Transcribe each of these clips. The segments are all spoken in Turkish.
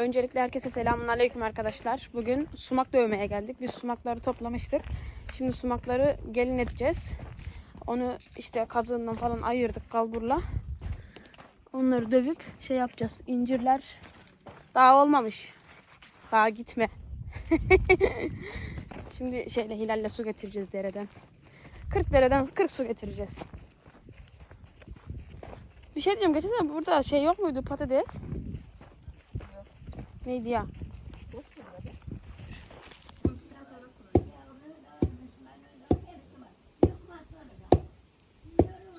Öncelikle herkese selamun aleyküm arkadaşlar. Bugün sumak dövmeye geldik. Biz sumakları toplamıştık. Şimdi sumakları gelin edeceğiz. Onu işte kazığından falan ayırdık kalburla. Onları dövüp şey yapacağız. İncirler daha olmamış. Daha gitme. Şimdi şeyle Hilal'le su getireceğiz dereden. 40 dereden 40 su getireceğiz. Bir şey diyeceğim. Geçen burada şey yok muydu patates? Neydi ya?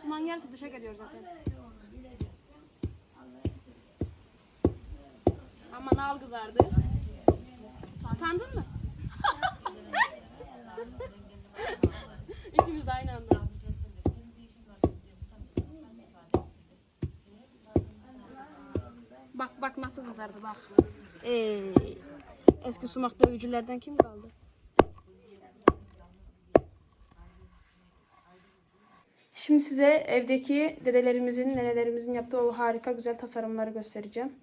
Suman yarısı dışa geliyor zaten. Ama nal kızardı. Utandın mı? İkimiz de aynı anda. Bak kızardı bak. Ee, eski sumak dövücülerden kim kaldı? Şimdi size evdeki dedelerimizin, nenelerimizin yaptığı o harika güzel tasarımları göstereceğim.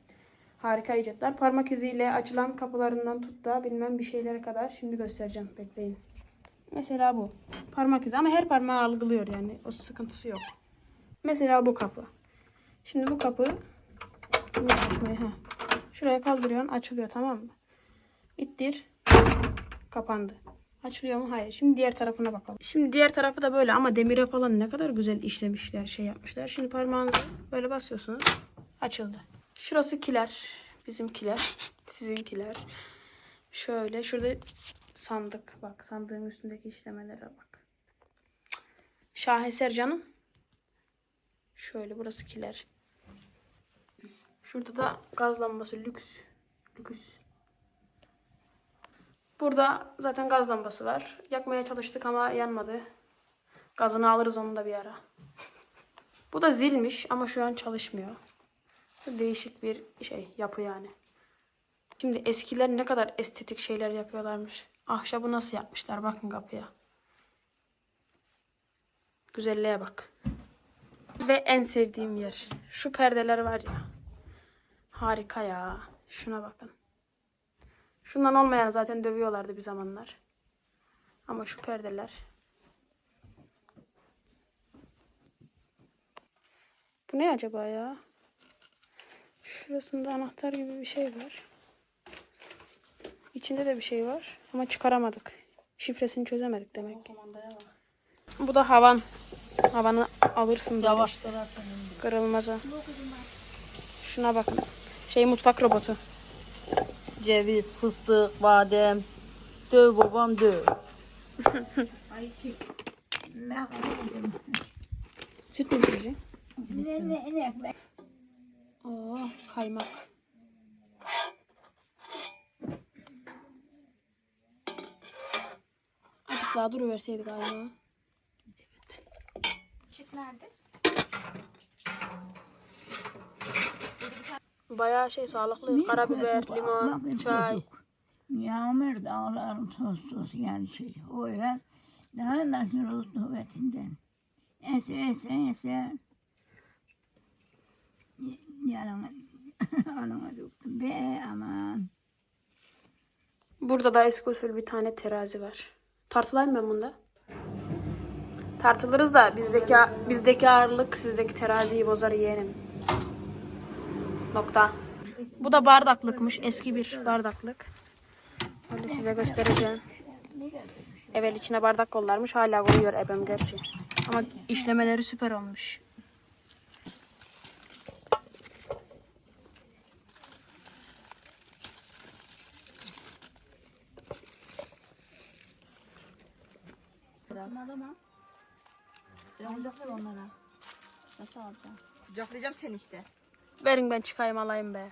Harika icatlar. Parmak iziyle açılan kapılarından tut da bilmem bir şeylere kadar şimdi göstereceğim. Bekleyin. Mesela bu. Parmak izi ama her parmağı algılıyor yani. O sıkıntısı yok. Mesela bu kapı. Şimdi bu kapı Şuraya kaldırıyorsun açılıyor tamam mı? İttir. Kapandı. Açılıyor mu? Hayır. Şimdi diğer tarafına bakalım. Şimdi diğer tarafı da böyle ama demire falan ne kadar güzel işlemişler, şey yapmışlar. Şimdi parmağınızı böyle basıyorsunuz. Açıldı. Şurası kiler. Bizimkiler. Sizinkiler. Şöyle. Şurada sandık. Bak sandığın üstündeki işlemelere bak. Şaheser canım. Şöyle burası kiler. Şurada da gaz lambası lüks. Lüks. Burada zaten gaz lambası var. Yakmaya çalıştık ama yanmadı. Gazını alırız onu da bir ara. Bu da zilmiş ama şu an çalışmıyor. Değişik bir şey yapı yani. Şimdi eskiler ne kadar estetik şeyler yapıyorlarmış. Ahşabı nasıl yapmışlar bakın kapıya. Güzelliğe bak. Ve en sevdiğim yer. Şu perdeler var ya. Harika ya. Şuna bakın. Şundan olmayan zaten dövüyorlardı bir zamanlar. Ama şu perdeler. Bu ne acaba ya? Şurasında anahtar gibi bir şey var. İçinde de bir şey var. Ama çıkaramadık. Şifresini çözemedik demek ki. Bu da havan. Havanı alırsın. Yavaş. Kırılmaza. Şuna bakın. Şey mutfak robotu. Ceviz, fıstık, badem. Döv babam döv. Süt mü? Oo, kaymak. Azıcık daha duruverseydik galiba. Bayağı şey sağlıklı. Karabiber, limon, çay. Yağmur dağların toz toz yani şey. Öyle daha nasıl olsun kuvvetinden. Ese ese ese. Yanıma, anama döktüm. Be aman. Burada da eski usul bir tane terazi var. Tartılayım ben bunda. Tartılırız da bizdeki bizdeki ağırlık sizdeki teraziyi bozar yeğenim. Nokta. Bu da bardaklıkmış. Eski bir bardaklık. Böyle size göstereceğim. Evvel içine bardak kollarmış. Hala koyuyor ebem gerçi. Ama işlemeleri süper olmuş. Kucaklayacağım seni işte. Verin ben çıkayım alayım be.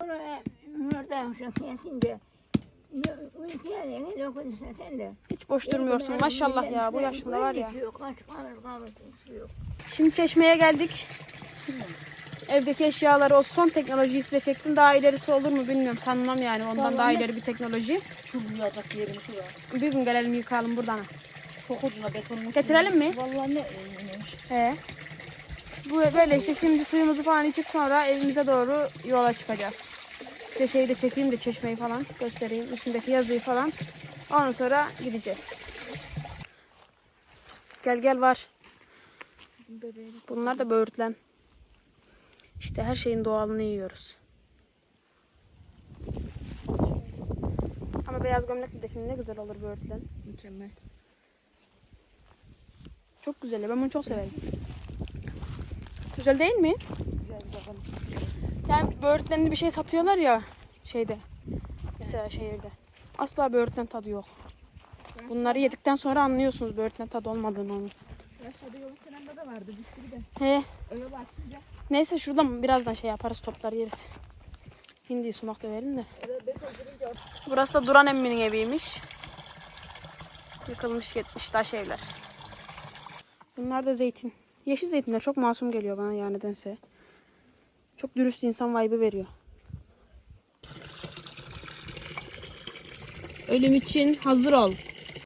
Onu buradan şu kesince Hiç boş durmuyorsun. Maşallah ya bu yaşında var ya. Şimdi çeşmeye geldik. Evdeki eşyaları o son teknolojiyi size çektim. Daha ilerisi olur mu bilmiyorum. Sanmam yani ondan daha ileri bir teknoloji. Çulmayacak yerim şurada. Bir gün gelelim yıkayalım buradan. Çok ucuna betonun Getirelim mi? Vallahi ne iyiymiş. He. Bu böyle işte şimdi suyumuzu falan içip sonra evimize doğru yola çıkacağız. Size şeyi de çekeyim de çeşmeyi falan göstereyim. Üstündeki yazıyı falan. Ondan sonra gideceğiz. Gel gel var. Bunlar da böğürtlen. İşte her şeyin doğalını yiyoruz. Ama beyaz gömlekli de şimdi ne güzel olur böğürtlen. Mükemmel. Çok güzel. Ben bunu çok severim. Güzel değil mi? Güzel güzel. Yani böğürtlenli bir şey satıyorlar ya şeyde. Mesela şehirde. Asla böğürtlen tadı yok. Bunları yedikten sonra anlıyorsunuz böğürtlen tadı olmadığını onun. Aşağıda yolun kenarında da vardı bir sürü de. He. Öyle açınca. Neyse şuradan birazdan şey yaparız toplar yeriz. Hindi sumak dövelim de. Burası da Duran emminin eviymiş. Yıkılmış gitmiş taş evler. Bunlar da zeytin. Yeşil zeytinler çok masum geliyor bana ya nedense. Çok dürüst insan vibe'ı veriyor. Ölüm için hazır ol.